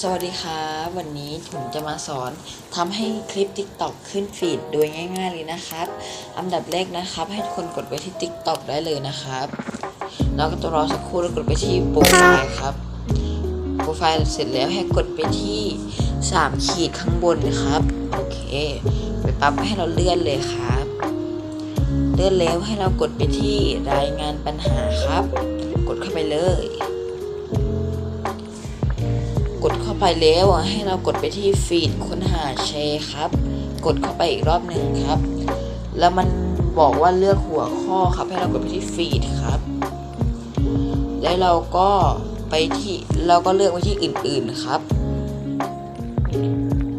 สวัสดีครับวันนี้ผมจะมาสอนทำให้คลิป TikTok ขึ้นฟีดโดยง่าย ๆ เลยนะครับอันดับแรกนะครับ ให้ทุกคนกดไปที่ TikTok ได้เลยนะครับแล้วก็ต้องรอสักครู่แล้วกดไปที่โปรไฟล์ครับโปรไฟล์เสร็จแล้วให้กดไปที่ 3 ขีดข้างบนนะครับโอเค ไปปั๊บให้เราเลื่อนเลยครับ เลื่อนแล้วให้เรากดไปที่รายงานปัญหาครับ กดเข้าไปเลย ดเข้าไปแล้ว ให้เรากดไปที่ฟีดค้นหาแชร์ครับ กดเข้าไปอีกรอบหนึ่งครับ แล้วมันบอกว่าเลือกหัวข้อครับ ให้เรากดไปที่ฟีดครับ แล้วเราก็ไปที่เราก็เลือกไปที่อื่นๆครับ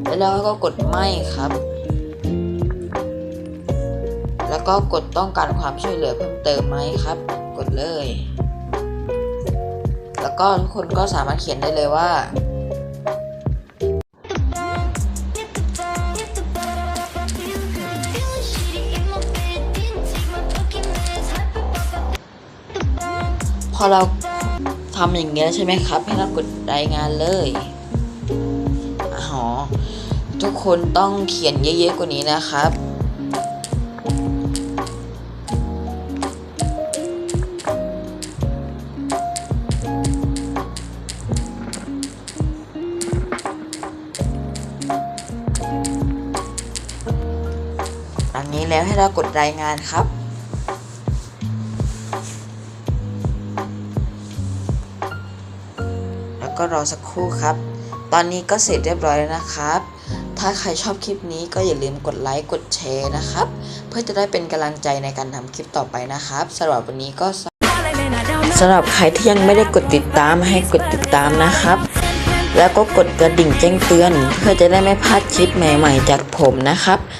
แล้วเราก็กดไม่ครับ แล้วก็กดต้องการความช่วยเหลือเพิ่มเติมไหมครับ กดเลยแล้วก็ทุกคนก็สามารถเขียนได้เลยว่า พอเราทำอย่างเงี้ยใช่ไหมครับ ให้เรากดรายงานเลยอ๋อทุกคนต้องเขียนเยอะๆกว่านี้นะครับอันนี้แล้วให้เรากดรายงานครับ ก็รอสักครู่ครับ ตอนนี้ก็เสร็จเรียบร้อยแล้วนะครับ ถ้าใครชอบคลิปนี้ก็อย่าลืมกดไลค์กดแชร์นะครับ เพื่อจะได้เป็นกำลังใจในการทำคลิปต่อไปนะครับสำหรับวันนี้ก็สำหรับใครที่ยังไม่ได้กดติดตามให้กดติดตามนะครับ แล้วก็กดกระดิ่งแจ้งเตือน เพื่อจะได้ไม่พลาดคลิปใหม่ ๆ จากผมนะครับ